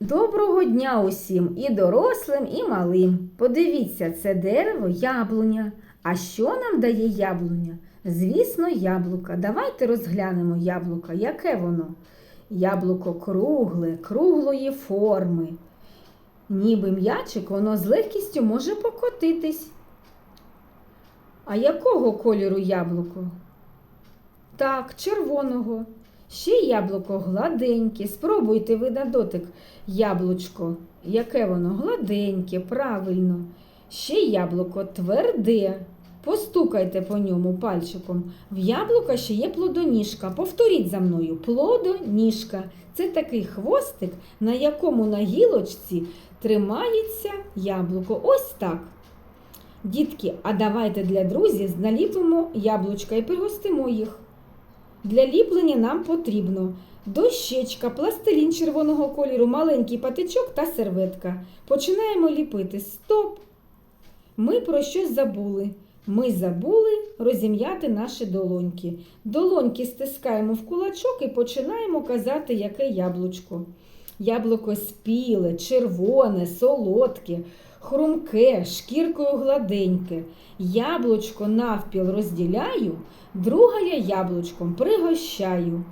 Доброго дня усім і дорослим, і малим. Подивіться, це дерево яблуня. А що нам дає яблуня? Звісно, яблука. Давайте розглянемо яблука. Яке воно? Яблуко кругле, круглої форми. Ніби м'ячик, воно з легкістю може покотитись. А якого кольору яблуко? Так, червоного. Ще яблуко гладеньке. Спробуйте ви на дотик яблучко. Яке воно гладеньке, правильно. Ще яблуко тверде. Постукайте по ньому пальчиком. В яблука ще є плодоніжка. Повторіть за мною. Плодоніжка. Це такий хвостик, на якому на гілочці тримається яблуко. Ось так. Дітки, а давайте для друзів наліпимо яблучка і пригостимо їх. Для ліплення нам потрібно дощечка, пластилін червоного кольору, маленький патичок та серветка. Починаємо ліпити. Стоп! Ми про щось забули. Ми забули розім'яти наші долоньки. Долоньки стискаємо в кулачок і починаємо казати, яке яблучко. Яблуко спіле, червоне, солодке, хрумке, шкіркою гладеньке. Яблучко навпіл розділяю, друге я яблучком пригощаю.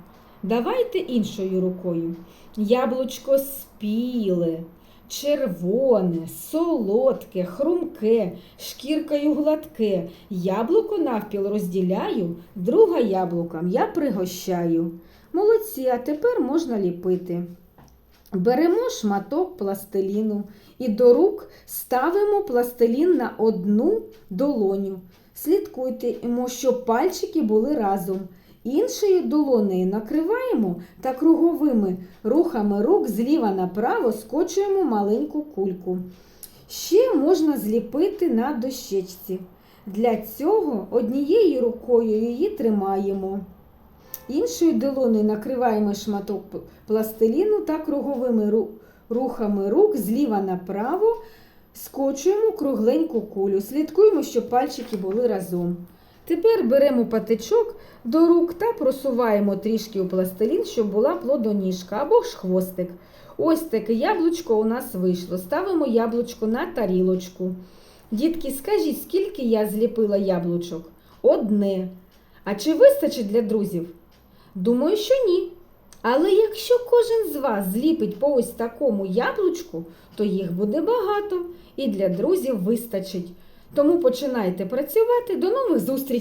Давайте іншою рукою. Яблучко спіле, червоне, солодке, хрумке, шкіркою гладке. Яблуко навпіл розділяю, друге яблуком я пригощаю. Молодці, а тепер можна ліпити. Беремо шматок пластиліну і до рук ставимо пластилін на одну долоню. Слідкуйте, щоб пальчики були разом. Іншою долонею накриваємо та круговими рухами рук зліва направо скочуємо маленьку кульку. Ще можна зліпити на дощечці. Для цього однією рукою її тримаємо. Іншою долоною накриваємо шматок пластиліну та круговими ру- рухами рук зліва направо скочуємо кругленьку кулю. Слідкуємо, щоб пальчики були разом. Тепер беремо патичок до рук та просуваємо трішки у пластилін, щоб була плодоніжка або ж хвостик. Ось таке яблучко у нас вийшло. Ставимо яблучко на тарілочку. Дітки, скажіть, скільки я зліпила яблучок? Одне. А чи вистачить для друзів? Думаю, що ні. Але якщо кожен з вас зліпить по ось такому яблучку, то їх буде багато і для друзів вистачить. Тому починайте працювати. До нових зустрічей!